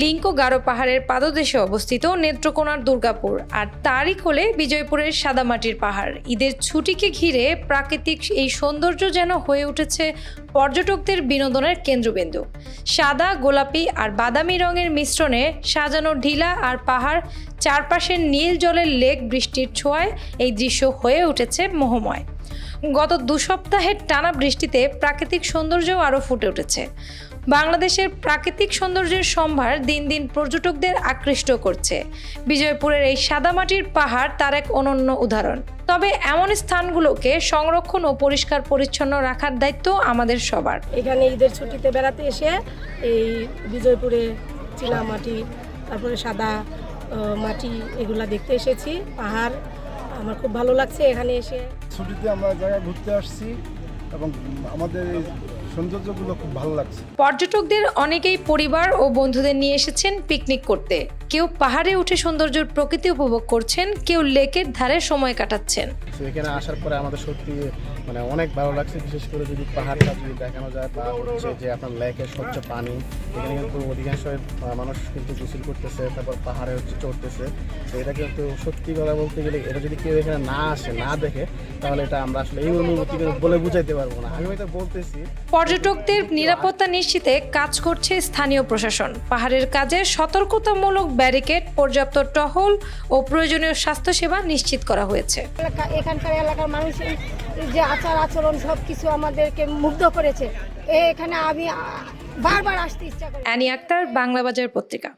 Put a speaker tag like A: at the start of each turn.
A: Link Garo পাহাড়ের পাদদেশে অবস্থিত নেত্রকোনার দুর্গাপুর। আর তারই কোলে বিজয়পুরের সাদামাটির পাহাড়। ঈদের ছুটিকে ঘিরে প্রাকৃতিক এই সৌন্দর্য যেন হয়ে উঠেছে পর্যটকদের বিনোদনের কেন্দ্রবিন্দু। সাদা, গোলাপি আর বাদামি রঙের মিশ্রণে সাজানো ঢিলা আর পাহাড় চারপাশের নীল জলের লেক বৃষ্টির ছোঁয়ায় এই দৃশ্য হয়ে উঠেছে মোহময়। গত দু সপ্তাহের টানা বৃষ্টিতে প্রাকৃতিক সৌন্দর্যও আরও ফুটে উঠেছে। বাংলাদেশের প্রাকৃতিক সৌন্দর্যের সম্ভার দিন দিন পর্যটকদের আকৃষ্ট করছে। বিজয়পুরের এই সাদামাটির পাহাড় তার এক অনন্য উদাহরণ। তবে এমন স্থানগুলোকে সংরক্ষণ ও পরিষ্কার পরিচ্ছন্ন রাখার দায়িত্ব আমাদের সবার।
B: এখানে ঈদের ছুটিতে বেড়াতে এসে এই বিজয়পুরে চীনামাটি তারপরে সাদা মাটি এগুলা দেখতে এসেছি। পাহাড় আমার খুব ভালো লাগছে এখানে এসে।
C: ছুটিতে আমরা জায়গায় ঘুরতে আসছি এবং আমাদের সৌন্দর্যগুলো খুব ভালো লাগছে।
A: পর্যটকদের অনেকেই পরিবার ও বন্ধুদের নিয়ে এসেছেন পিকনিক করতে। কেউ পাহাড়ে উঠে সৌন্দর্যের প্রকৃতি উপভোগ করছেন কেউ লেকের ধারে সময় কাটাচ্ছেন।
D: তো এখানে আসার পরে আমাদের সত্যি মানে অনেক ভালো লাগছে বিশেষ করে যদি পাহাড়টা যদি দেখানো যায় বা হচ্ছে যে আপনার লেকের স্বচ্ছ পানি এখানে কিন্তু অধিকাংশ মানুষ কিন্তু গোসল করতেছে তারপর পাহাড়ে হচ্ছে চড়তেছে। তো এটা কিন্তু সত্যি কথা বলতে গেলে এটা যদি কেউ এখানে না আসে না দেখে তাহলে এটা আমরা আসলে এই অনুভূতি বলে বুঝাইতে পারব না। আমি হয়তো বলতেছি
A: পর্যটকদের নিরাপত্তা নিশ্চিতে কাজ করছে স্থানীয় প্রশাসন। পাহাড়ের কাজে সতর্কতামূলক ব্যারিকেড পর্যাপ্ত টহল ও প্রয়োজনীয় স্বাস্থ্যসেবা নিশ্চিত করা হয়েছে।
B: এখানকার এলাকার মানুষের যে আচার আচরণ সব কিছু আমাদেরকে মুগ্ধ করেছে। এখানে আমি বারবার আসতে ইচ্ছা করি।
A: অ্যানি আক্তার বাংলা বাজার পত্রিকা।